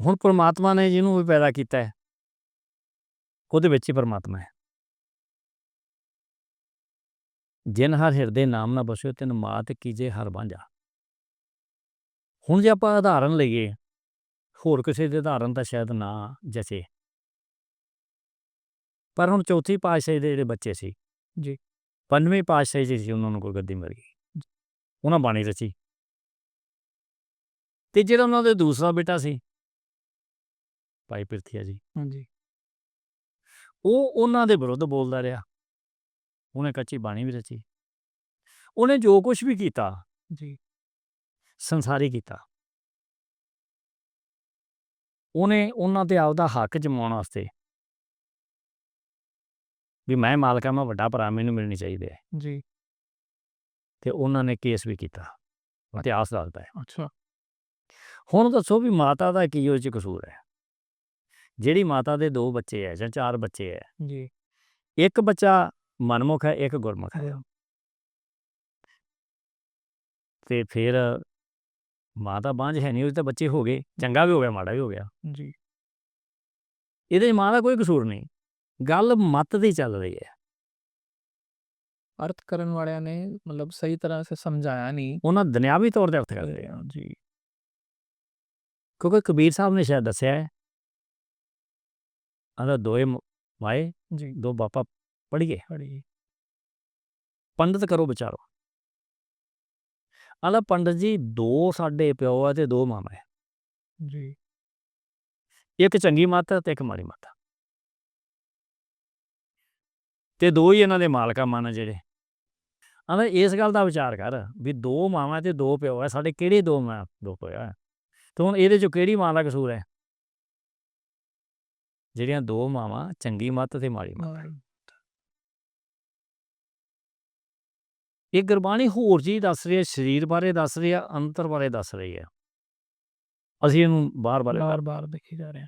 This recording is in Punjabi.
ਹੁਣ ਪਰਮਾਤਮਾ ਨੇ ਜਿਹਨੂੰ ਵੀ ਪੈਦਾ ਕੀਤਾ ਹੈ ਉਹਦੇ ਵਿੱਚ ਹੀ ਪਰਮਾਤਮਾ ਹੈ। ਜਿਨ ਹਰ ਹਿਰਦੇ ਨਾਮ ਨਾ ਬਸਿਓ ਤਿਨ ਮਾਤ ਕੀਜੇ ਹਰ ਬਾਂਝਾ ਹੁਣ ਜੇ ਆਪਾਂ ਉਦਾਹਰਨ ਲਈਏ ਹੋਰ ਕਿਸੇ ਦੇ ਉਦਾਹਰਨ ਤਾਂ ਸ਼ਾਇਦ ਨਾ ਜਚੇ। ਪਰ ਹੁਣ ਚੌਥੀ ਪਾਤਸ਼ਾਹੀ ਦੇ ਜਿਹੜੇ ਬੱਚੇ ਸੀ ਜੀ। ਪੰਜਵੇਂ ਪਾਤਸ਼ਾਹੀ ਜੀ ਸੀ ਉਹਨਾਂ ਨੂੰ ਕੋਈ ਗੱਦੀ ਮਿਲ ਗਈ। ਉਹਨਾਂ ਬਾਣੀ ਰਚੀ। ਤੇ ਜਿਹੜਾ ਉਹਨਾਂ ਦੇ ਦੂਸਰਾ ਬੇਟਾ ਸੀ ਭਾਈ ਪਿਰਥੀਆ ਜੀ। ਹਾਂਜੀ। ਉਹ ਉਹਨਾਂ ਦੇ ਵਿਰੁੱਧ ਬੋਲਦਾ ਰਿਹਾ। ਉਹਨੇ ਕੱਚੀ ਬਾਣੀ ਵੀ ਰਚੀ। ਉਹਨੇ ਜੋ ਕੁਝ ਵੀ ਕੀਤਾ ਜੀ। ਸੰਸਾਰੀ ਕੀਤਾ। ਉਹਨੇ ਉਹਨਾਂ ਤੇ ਆਪਦਾ ਹੱਕ ਜਮਾਉਣ ਵਾਸਤੇ ਵੀ ਮੈਂ ਮਾਲਕਾ ਮੈਂ ਵੱਡਾ ਭਰਾ ਮੈਨੂੰ ਮਿਲਣੀ ਚਾਹੀਦੀ ਹੈ। ਜੀ। ਤੇ ਉਹਨਾਂ ਨੇ ਕੇਸ ਵੀ ਕੀਤਾ ਇਤਿਹਾਸ ਦੱਸਦਾ ਹੈ। ਅੱਛਾ। ਹੁਣ ਦੱਸੋ ਵੀ ਮਾਤਾ ਦਾ ਕੀ ਉਹ ਚ ਕਸੂਰ ਹੈ? ਜਿਹੜੀ ਮਾਤਾ ਦੇ ਦੋ ਬੱਚੇ ਹੈ ਜਾਂ ਚਾਰ ਬੱਚੇ ਹੈ ਜੀ। ਇੱਕ ਬੱਚਾ ਮਨਮੁਖ ਹੈ ਇੱਕ ਗੁਰਮੁਖ ਹੈ ਤੇ ਫਿਰ ਮਾਤਾ ਬਾਂਝ ਹੈ ਨਹੀਂ ਉਹਦੇ ਤਾਂ ਬੱਚੇ ਹੋ ਗਏ ਚੰਗਾ ਵੀ ਹੋ ਗਿਆ ਮਾੜਾ ਵੀ ਹੋ ਗਿਆ। ਜੀ। ਇਹਦੇ ਮਾਂ ਦਾ ਕੋਈ ਕਸੂਰ ਨਹੀਂ ਗੱਲ ਮਤ ਦੀ ਚੱਲ ਰਹੀ ਹੈ ਅਰਥ ਕਰਨ ਵਾਲਿਆਂ ਨੇ ਮਤਲਬ ਸਹੀ ਤਰ੍ਹਾਂ ਸੇ ਸਮਝਾਇਆ ਨਹੀਂ ਉਹਨਾਂ ਦੁਨਿਆਵੀ ਤੌਰ ਤੇ ਅਰਥ ਕਰਦੇ ਆ। ਜੀ। ਕਿਉਂਕਿ ਕਬੀਰ ਸਾਹਿਬ ਨੇ ਸ਼ਾਇਦ ਦੱਸਿਆ ਹੈ ਆਂਦਾ ਦੋਏ ਮ- ਮਾਏ ਜੀ ਦੋ ਬਾਪਾ ਪੜੀਏ ਬੜੀ ਪੰਡਤ ਕਰੋ ਵਿਚਾਰੋ ਆਂਦਾ ਪੰਡਤ ਜੀ ਦੋ ਸਾਡੇ ਪਿਓ ਆ ਤੇ ਦੋ ਮਾਮਾ ਹੈ ਜੀ ਇੱਕ ਚੰਗੀ ਮੱਤ ਤੇ ਇੱਕ ਮਾੜੀ ਮੱਤ ਤੇ ਦੋ ਹੀ ਇਹਨਾਂ ਦੇ ਮਾਲਕਾ ਮਨ ਜਿਹੜੇ ਆਂਦਾ ਇਸ ਗੱਲ ਦਾ ਵਿਚਾਰ ਕਰ ਵੀ ਦੋ ਮਾਵਾਂ ਤੇ ਦੋ ਪਿਓ ਆ ਸਾਡੇ ਕਿਹੜੇ ਦੋ ਮਾਂ ਦੋ ਪਿਓ ਆ ਤੇ ਹੁਣ ਇਹਦੇ ਚੋਂ ਕਿਹੜੀ ਮਾਂ ਦਾ ਕਸੂਰ ਹੈ ਜਿਹੜੀਆਂ ਦੋ ਮਾਵਾਂ ਚੰਗੀ ਮੱਤ ਤੇ ਮਾੜੀ ਮੱਤ। ਇਹ ਗੁਰਬਾਣੀ ਹੋਰ ਚੀਜ਼ ਦੱਸ ਰਹੀ ਹੈ ਸਰੀਰ ਬਾਰੇ ਦੱਸ ਰਹੀ ਹੈ ਅੰਤਰ ਬਾਰੇ ਦੱਸ ਰਹੀ ਹੈ। ਅਸੀਂ ਇਹਨੂੰ ਬਾਰ-ਬਾਰ ਬਾਰ ਬਾਰ ਦੇਖੀ ਜਾ ਰਹੇ